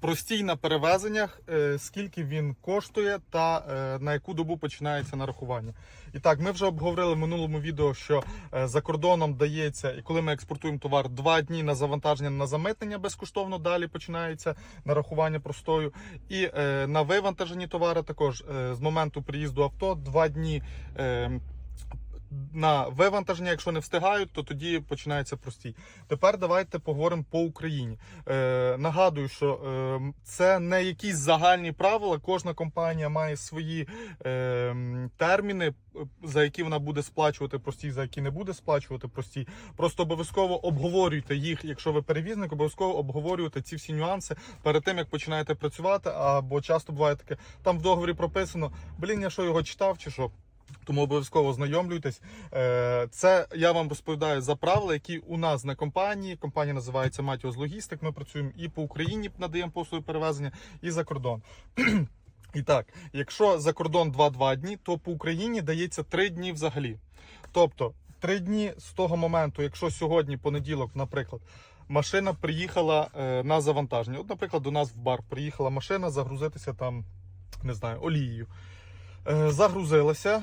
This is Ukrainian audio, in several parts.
Простій на перевезеннях, е, скільки він коштує та е, на яку добу починається нарахування. І так, ми вже обговорили в минулому відео, що е, за кордоном дається, і коли ми експортуємо товар, два дні на завантаження на замитнення безкоштовно. Далі починається нарахування простою. І на вивантажені товари також з моменту приїзду авто два дні. На вивантаження, якщо не встигають, то тоді починається простій. Тепер давайте поговоримо по Україні. Е, нагадую, що е, це не якісь загальні правила. Кожна компанія має свої е, терміни, е, за які вона буде сплачувати простій, за які не буде сплачувати простій. Просто обов'язково обговорюйте їх, якщо ви перевізник, обов'язково обговорюйте ці всі нюанси перед тим, як починаєте працювати. Або часто буває таке, там в договорі прописано, блін, я що його читав чи що. Тому обов'язково знайомлюйтесь. Е, Це я вам розповідаю за правила, які у нас на компанії. Компанія називається Матіос Логістик. Ми працюємо і по Україні надаємо послуги перевезення, і за кордон. І так, якщо за кордон 2-2 дні, то по Україні дається 3 дні взагалі. Тобто 3 дні з того моменту, якщо сьогодні понеділок, наприклад, машина приїхала е, на завантаження. От, наприклад, до нас в бар приїхала машина загрузитися там, не знаю, олією. Е, загрузилася,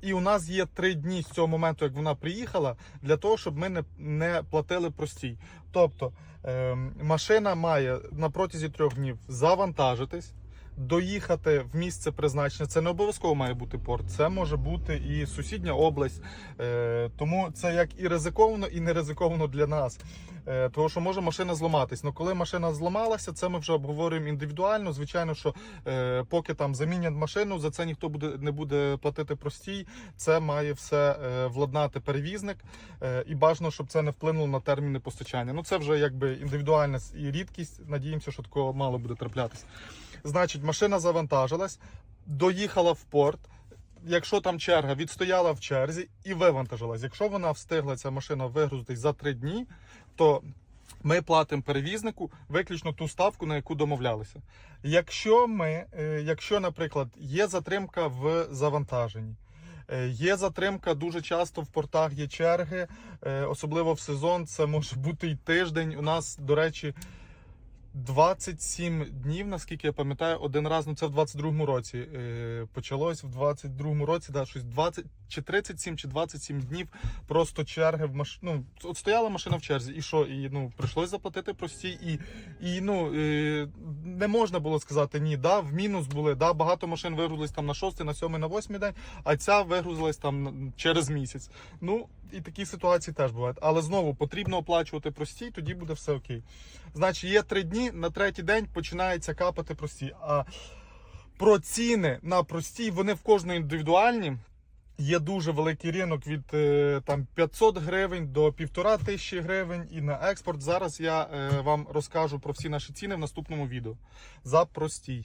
і у нас є три дні з цього моменту, як вона приїхала, для того, щоб ми не, не платили простій. Тобто е, машина має на протязі трьох днів завантажитись. Доїхати в місце призначення, це не обов'язково має бути порт, це може бути і сусідня область. Е, тому це як і ризиковано, і не ризиковано для нас. Е, тому що може машина зламатись. Ну коли машина зламалася, це ми вже обговорюємо індивідуально. Звичайно, що е, поки там замінять машину, за це ніхто буде не буде платити простій. Це має все е, владнати перевізник, е, і бажано, щоб це не вплинуло на терміни постачання. Ну це вже якби індивідуальна і рідкість. Надіємося, що такого мало буде траплятися. Значить, машина завантажилась, доїхала в порт. Якщо там черга відстояла в черзі і вивантажилась. Якщо вона встигла ця машина вигрузитись за три дні, то ми платимо перевізнику виключно ту ставку, на яку домовлялися. Якщо ми, е, якщо, наприклад, є затримка в завантаженні. е, Є затримка дуже часто в портах є черги, е, особливо в сезон. Це може бути і тиждень. У нас, до речі, 27 днів, наскільки я пам'ятаю, один раз, ну це в 22-му році е, почалось. В 22-му році, да, щось 20 чи 37 чи 27 днів просто черги в маш... ну, От стояла машина в черзі, і що? І ну прийшлось заплатити прості, і, і ну е, не можна було сказати ні, да, в мінус були. Да, багато машин вигрузились там на 6, на 7, на 8 день, а ця вигрузилась там через місяць. Ну і такі ситуації теж бувають. Але знову потрібно оплачувати прості, тоді буде все окей. Значить, є три дні, на третій день починається капати прості. А про ціни на прості, вони в кожної індивідуальні. Є дуже великий ринок від е, там 500 гривень до 1500 гривень і на експорт. Зараз я е, вам розкажу про всі наші ціни в наступному відео. За простій.